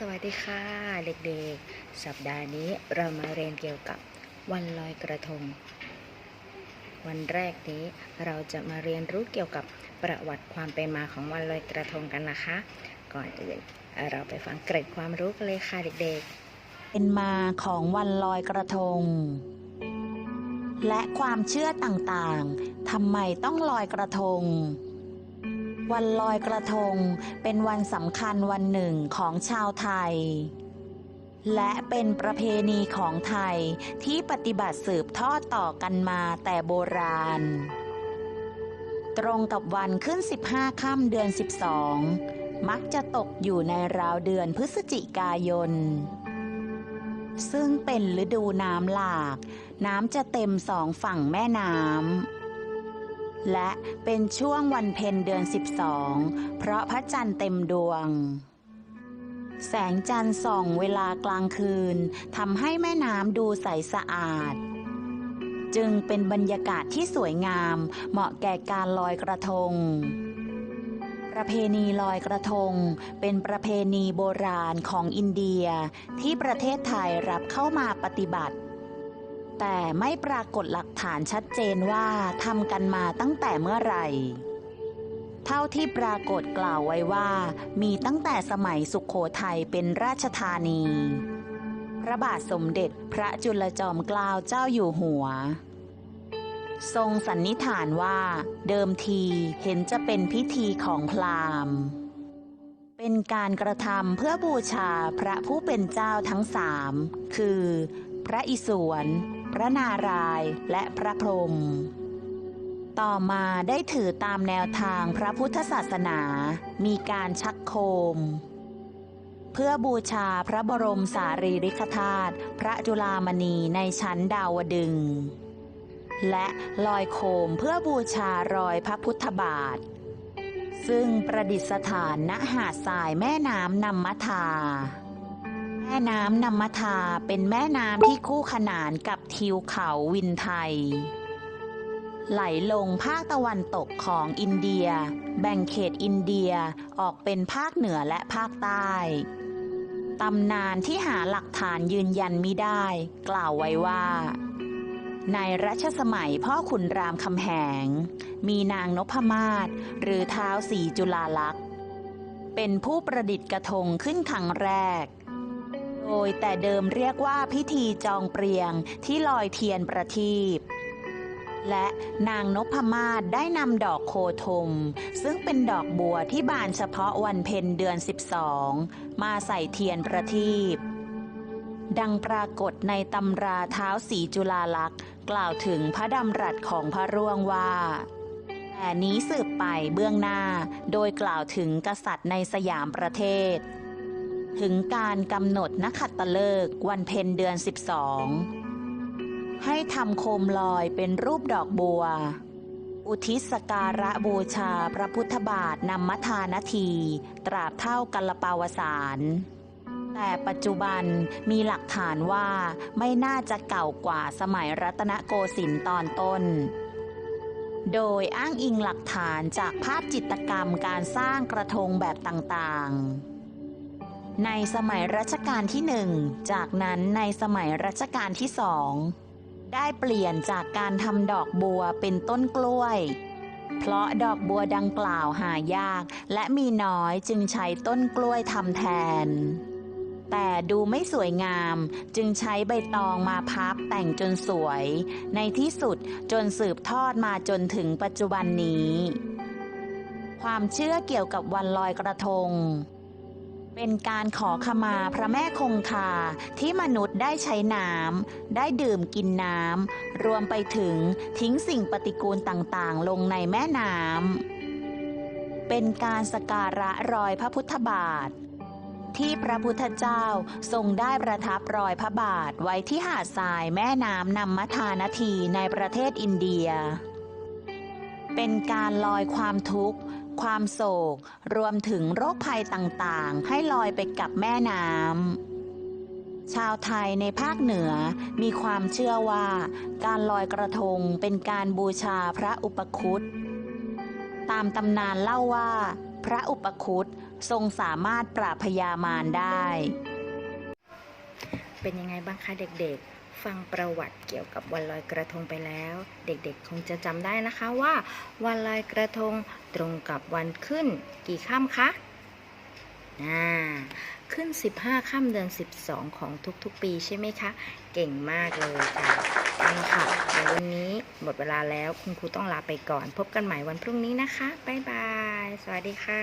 สวัสดีค่ะ เด็กๆ สัปดาห์นี้เรามาเรียนเกี่ยวกับวันลอยกระทง วันแรกนี้เราจะมาเรียนรู้เกี่ยวกับประวัติความเป็นมาของวันลอยกระทงกันนะคะ ก่อนอื่นเราไปฟังเกร็ดความรู้กันเลยค่ะเด็กๆ เป็นมาของวันลอยกระทง และความเชื่อต่างๆทำไมต้องลอยกระทง วันลอยกระทงเป็นวันสำคัญวันหนึ่งของชาวไทย และเป็นประเพณีของไทยที่ปฏิบัติสืบทอดต่อกันมาแต่โบราณ ตรงกับวันขึ้น 15 ค่ำเดือน 12 มักจะตกอยู่ในราวเดือนพฤศจิกายน ซึ่งเป็นฤดูน้ำหลาก น้ำจะเต็มสองฝั่งแม่น้ำ และเป็นช่วงวันเพ็ญเดือน 12 เพราะพระจันทร์เต็มดวง แสงจันทร์ส่องเวลากลางคืนทำให้แม่น้ำดูใสสะอาด จึงเป็นบรรยากาศที่สวยงามเหมาะแก่การลอยกระทง ประเพณีลอยกระทง เป็นประเพณีโบราณของอินเดียที่ประเทศไทยรับเข้ามาปฏิบัติ แต่ไม่ปรากฏหลักฐานชัดเจนว่าทำกันมาตั้งแต่เมื่อไหร่ เท่าที่ปรากฏกล่าวไว้ว่า มีตั้งแต่สมัยสุขโขทัยเป็นราชธานี พระบาทสมเด็จพระจุลจอมเกล้าเจ้าอยู่หัว ทรงสันนิษฐานว่า เดิมทีเห็นจะเป็นพิธีของพราหมณ์เป็นการกระทำเพื่อบูชาพระผู้เป็นเจ้าทั้งสาม คือ พระอิศวร พระนารายณ์และพระพรหมต่อมาได้ถือตามแนวทางพระพุทธศาสนา มีการชักโคม เพื่อบูชาพระบรมสารีริกธาตุพระจุลามณีในชั้นดาวดึง และลอยโคมเพื่อบูชารอยพระพุทธบาท ซึ่งประดิษฐานณหาดทรายแม่น้ำนำมทา แม่น้ำนำมาทาเป็นแม่น้ำที่คู่ขนานกับทิวเขาวินไทย ไหลลงภาคตะวันตกของอินเดีย แบ่งเขตอินเดียออกเป็นภาคเหนือและภาคใต้ตำนานที่หาหลักฐานยืนยันมิได้ กล่าวไว้ว่า ในรัชสมัยพ่อขุนรามคำแหง มีนางนพมาศหรือเท้าสีจุลาลักษณ์เป็นผู้ประดิษฐ์กระทงขึ้นครั้งแรก โดยแต่เดิมเรียกว่าพิธีจองเปรียงที่ลอยเทียนประทีปและนางนพมาศได้นำดอกโคธม ซึ่งเป็นดอกบัวที่บานเฉพาะวันเพ็ญเดือน 12 มาใส่เทียนประทีปดังปรากฏในตำราเท้าสีจุลาลักษ์กล่าวถึงพระดำรัสของพระร่วงว่า แต่นี้สืบไปเบื้องหน้าโดยกล่าวถึงกษัตริย์ในสยามประเทศ ถึงการกำหนดนักขัตฤกษ์วันเพ็ญเดือน 12 ให้ทำโคมลอยเป็นรูปดอกบัว อุทิศการะบูชาพระพุทธบาทนำมทานาที ตราบเท่ากัลปาวสารแต่ปัจจุบันมีหลักฐานว่าไม่น่าจะเก่ากว่าสมัยรัตนโกสินทร์ตอนต้น โดยอ้างอิงหลักฐานจากภาพจิตรกรรมการสร้างกระทงแบบต่างๆ ในสมัยรัชกาลที่หนึ่ง จากนั้นในสมัยรัชกาลที่สอง ได้เปลี่ยนจากการทำดอกบัวเป็นต้นกล้วย เพราะดอกบัวดังกล่าวหายาก และมีน้อยจึงใช้ต้นกล้วยทำแทน แต่ดูไม่สวยงามจึงใช้ใบตองมาพับแต่งจนสวย ในที่สุดจนสืบทอดมาจนถึงปัจจุบันนี้ ความเชื่อเกี่ยวกับวันลอยกระทง เป็นการขอขมาพระแม่คงคาที่มนุษย์ได้ใช้น้ำได้ดื่มกินน้ำรวมไปถึงทิ้งสิ่งปฏิกูลต่างๆ ลงในแม่น้ำเป็นการสการะรอยพระพุทธบาท ที่พระพุทธเจ้าทรงได้ประทับรอยพระบาทไว้ที่หาดทรายแม่น้ำนำมทานาทีในประเทศอินเดีย เป็นการลอยความทุกข์ ความโศก รวมถึงโรคภัยต่างๆ ให้ลอยไปกับแม่น้ำ ชาวไทยในภาคเหนือมีความเชื่อว่า การลอยกระทงเป็นการบูชาพระอุปคุต ตามตำนานเล่าว่า พระอุปคุตทรงสามารถปราบพยามารได้ เป็นยังไงบ้างคะเด็กๆ ฟังประวัติเกี่ยวกับวันลอยกระทงไปแล้ว เด็กๆ คงจะจำได้นะคะว่า วันลอยกระทงตรงกับวันขึ้นกี่ค่ำคะอ่าขึ้น 15ค่ำเดือน 12 ของทุกๆ ปีใช่ไหมคะ เก่งมากเลยค่ะเอาละค่ะววันนี้หมดเวลาแล้วคุณครูต้องลาไปก่อน พบกันใหม่วันพรุ่งนี้นะคะ บ๊ายบาย สวัสดีค่ะ